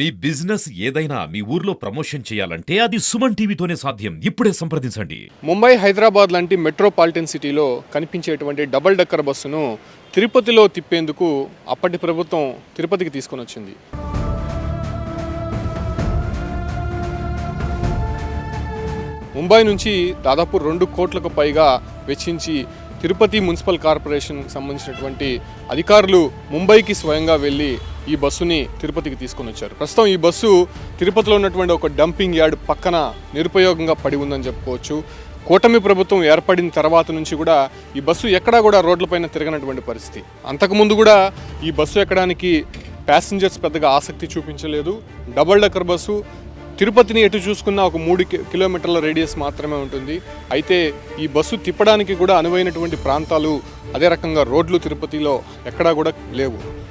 మీ business ఏదైనా మీ ఊర్లో promotion చేయాలంటే అది సుమన్ టీవీతోనే సాధ్యం. ఇప్పుడే సంప్రదించండి. ముంబై హైదరాబాద్ లాంటి మెట్రోపాలిటన్ సిటీలో కనిపించేటువంటి డబల్ డెక్కర్ బస్సును తిరుపతిలో తిప్పేందుకు అప్పటి ప్రభుత్వం తిరుపతికి తీసుకొని వచ్చింది. ముంబై నుంచి దాదాపు రెండు కోట్లకు పైగా వెచ్చించి తిరుపతి మున్సిపల్ కార్పొరేషన్ సంబంధించినటువంటి అధికారులు ముంబైకి స్వయంగా వెళ్ళి ఈ బస్సుని తిరుపతికి తీసుకొని వచ్చారు. ప్రస్తుతం ఈ బస్సు తిరుపతిలో ఉన్నటువంటి ఒక డంపింగ్ యార్డ్ పక్కన నిరుపయోగంగా పడి ఉందని చెప్పుకోవచ్చు. కూటమి ప్రభుత్వం ఏర్పడిన తర్వాత నుంచి కూడా ఈ బస్సు ఎక్కడా కూడా రోడ్లపైన తిరగనటువంటి పరిస్థితి. అంతకుముందు కూడా ఈ బస్సు ఎక్కడానికి ప్యాసింజర్స్ పెద్దగా ఆసక్తి చూపించలేదు. డబల్ డెక్కర్ బస్సు తిరుపతిని ఎటు చూసుకున్నా ఒక మూడు కి- కిలోమీటర్ల రేడియస్ మాత్రమే ఉంటుంది. అయితే ఈ బస్సు తిప్పడానికి కూడా అనువైనటువంటి ప్రాంతాలు అదే రకంగా రోడ్లు తిరుపతిలో ఎక్కడా కూడా లేవు.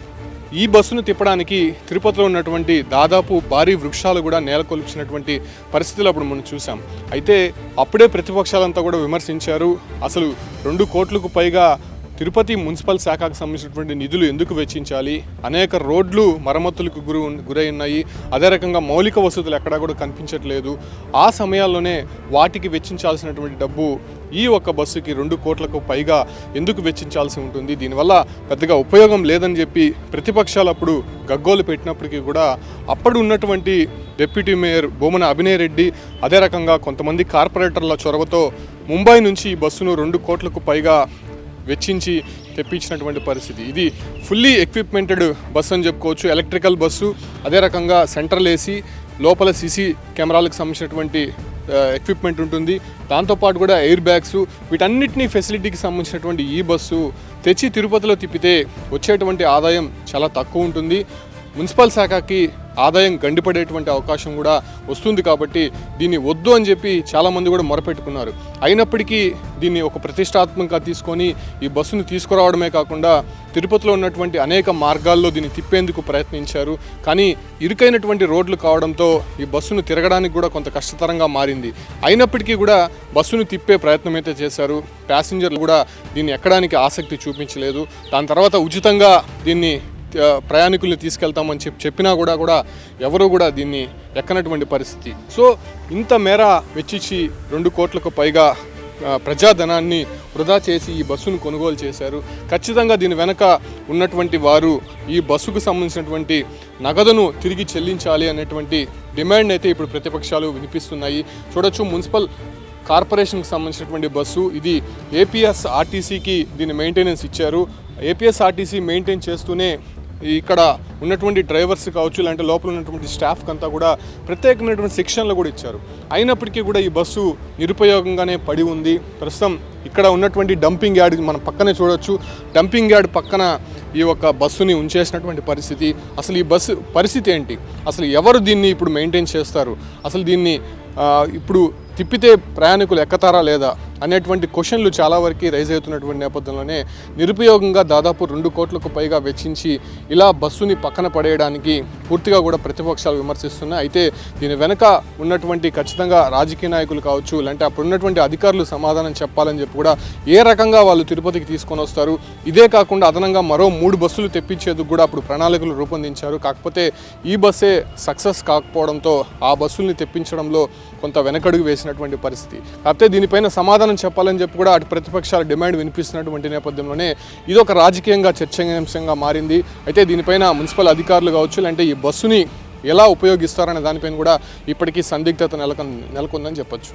ఈ బస్సును తిప్పడానికి తిరుపతిలో ఉన్నటువంటి దాదాపు భారీ వృక్షాలు కూడా నేలకొల్చినటువంటి పరిస్థితులు అప్పుడు మనం చూసాం అయితే అప్పుడే ప్రతిపక్షాలంతా కూడా విమర్శించారు. అసలు రెండు కోట్లకు పైగా తిరుపతి మున్సిపల్ శాఖకు సంబంధించినటువంటి నిధులు ఎందుకు వెచ్చించాలి? అనేక రోడ్లు మరమ్మతులకు గురి గురై ఉన్నాయి అదే రకంగా మౌలిక వసతులు ఎక్కడా కూడా కనిపించట్లేదు. ఆ సమయాల్లోనే వాటికి వెచ్చించాల్సినటువంటి డబ్బు ఈ ఒక్క బస్సుకి రెండు కోట్లకు పైగా ఎందుకు వెచ్చించాల్సి ఉంటుంది? దీనివల్ల పెద్దగా ఉపయోగం లేదని చెప్పి ప్రతిపక్షాలు అప్పుడు గగ్గోలు పెట్టినప్పటికీ కూడా అప్పుడు ఉన్నటువంటి డిప్యూటీ మేయర్ బొమ్మన అభినయ్ రెడ్డి అదే రకంగా కొంతమంది కార్పొరేటర్ల చొరవతో ముంబై నుంచి ఈ బస్సును రెండు కోట్లకు పైగా వెచ్చించి తెప్పించినటువంటి పరిస్థితి. ఇది ఫుల్లీ ఎక్విప్మెంటెడ్ బస్సు అని చెప్పుకోవచ్చు. ఎలక్ట్రికల్ బస్సు అదే రకంగా సెంట్రల్ ఏసీ లోపల సీసీ కెమెరాలకు సంబంధించినటువంటి ఎక్విప్మెంట్ ఉంటుంది. దాంతోపాటు కూడా ఎయిర్ బ్యాగ్స్ వీటన్నిటినీ ఫెసిలిటీకి సంబంధించినటువంటి ఈ బస్సు తెచ్చి తిరుపతిలో తిప్పితే వచ్చేటువంటి ఆదాయం చాలా తక్కువ ఉంటుంది. మున్సిపల్ శాఖకి ఆదాయం గండిపడేటువంటి అవకాశం కూడా వస్తుంది కాబట్టి దీన్ని వద్దు అని చెప్పి చాలామంది కూడా మొరపెట్టుకున్నారు. అయినప్పటికీ దీన్ని ఒక ప్రతిష్టాత్మకంగా తీసుకొని ఈ బస్సును తీసుకురావడమే కాకుండా తిరుపతిలో ఉన్నటువంటి అనేక మార్గాల్లో దీన్ని తిప్పేందుకు ప్రయత్నించారు. కానీ ఇరుకైనటువంటి రోడ్లు కావడంతో ఈ బస్సును తిరగడానికి కూడా కొంత కష్టతరంగా మారింది. అయినప్పటికీ కూడా బస్సును తిప్పే ప్రయత్నం అయితే చేశారు. ప్యాసింజర్లు కూడా దీన్ని ఎక్కడానికి ఆసక్తి చూపించలేదు. దాని తర్వాత ఉచితంగా దీన్ని ప్రయాణికుల్ని తీసుకెళ్తామని చెప్పి చెప్పినా కూడా కూడా ఎవరు కూడా దీన్ని ఎక్కనటువంటి పరిస్థితి. సో ఇంత మేర వెచ్చించి రెండు కోట్లకు పైగా ప్రజాధనాన్ని వృధా చేసి ఈ బస్సును కొనుగోలు చేశారు. ఖచ్చితంగా దీని వెనక ఉన్నటువంటి వారు ఈ బస్సుకు సంబంధించినటువంటి నగదును తిరిగి చెల్లించాలి అనేటువంటి డిమాండ్ అయితే ఇప్పుడు ప్రతిపక్షాలు వినిపిస్తున్నాయి. చూడొచ్చు మున్సిపల్ కార్పొరేషన్కి సంబంధించినటువంటి బస్సు ఇది ఏపీఎస్ ఆర్టీసీకి దీని మెయింటెనెన్స్ ఇచ్చారు. ఏపీఎస్ ఆర్టీసీ మెయింటైన్ చేస్తూనే ఇక్కడ ఉన్నటువంటి డ్రైవర్స్ కావచ్చు లేదంటే లోపల ఉన్నటువంటి స్టాఫ్కి అంతా కూడా ప్రత్యేకమైనటువంటి శిక్షణలు కూడా ఇచ్చారు. అయినప్పటికీ కూడా ఈ బస్సు నిరుపయోగంగానే పడి ఉంది. ప్రస్తుతం ఇక్కడ ఉన్నటువంటి డంపింగ్ యార్డ్ మనం పక్కనే చూడొచ్చు. డంపింగ్ యార్డ్ పక్కన ఈ యొక్క బస్సుని ఉంచేసినటువంటి పరిస్థితి. అసలు ఈ బస్సు పరిస్థితి ఏంటి? అసలు ఎవరు దీన్ని ఇప్పుడు మెయింటైన్ చేస్తారు? అసలు దీన్ని ఇప్పుడు తిప్పితే ప్రయాణికులు ఎక్కుతారా లేదా? అనేటువంటి క్వశ్చన్లు చాలా వరకు రైజ్ అవుతున్నటువంటి నేపథ్యంలోనే నిరుపయోగంగా దాదాపు రెండు కోట్లకు పైగా వెచ్చించి ఇలా బస్సుని పక్కన పడేయడానికి పూర్తిగా కూడా ప్రతిపక్షాలు విమర్శిస్తున్నాయి. అయితే దీని వెనక ఉన్నటువంటి ఖచ్చితంగా రాజకీయ నాయకులు కావచ్చు లేదంటే అప్పుడు ఉన్నటువంటి అధికారులు సమాధానం చెప్పాలని చెప్పి కూడా ఏ రకంగా వాళ్ళు తిరుపతికి తీసుకొని వస్తారు. ఇదే కాకుండా అదనంగా మరో మూడు బస్సులు తెప్పించేందుకు కూడా అప్పుడు ప్రణాళికలు రూపొందించారు. కాకపోతే ఈ బస్సే సక్సెస్ కాకపోవడంతో ఆ బస్సుల్ని తెప్పించడంలో కొంత వెనకడుగు వేసినటువంటి పరిస్థితి. కాకపోతే దీనిపైన సమాధానం చెప్పాలని చెప్పి కూడా అటు ప్రతిపక్షాల డిమాండ్ వినిపిస్తున్నటువంటి నేపథ్యంలోనే ఇది ఒక రాజకీయంగా చర్చనీయాంశంగా మారింది. అయితే దీనిపైన మున్సిపల్ అధికారులు కావచ్చు లేదంటే ఈ బస్సుని ఎలా ఉపయోగిస్తారనే దానిపైన కూడా ఇప్పటికీ సందిగ్ధత నెలకొంది నెలకొందని చెప్పొచ్చు.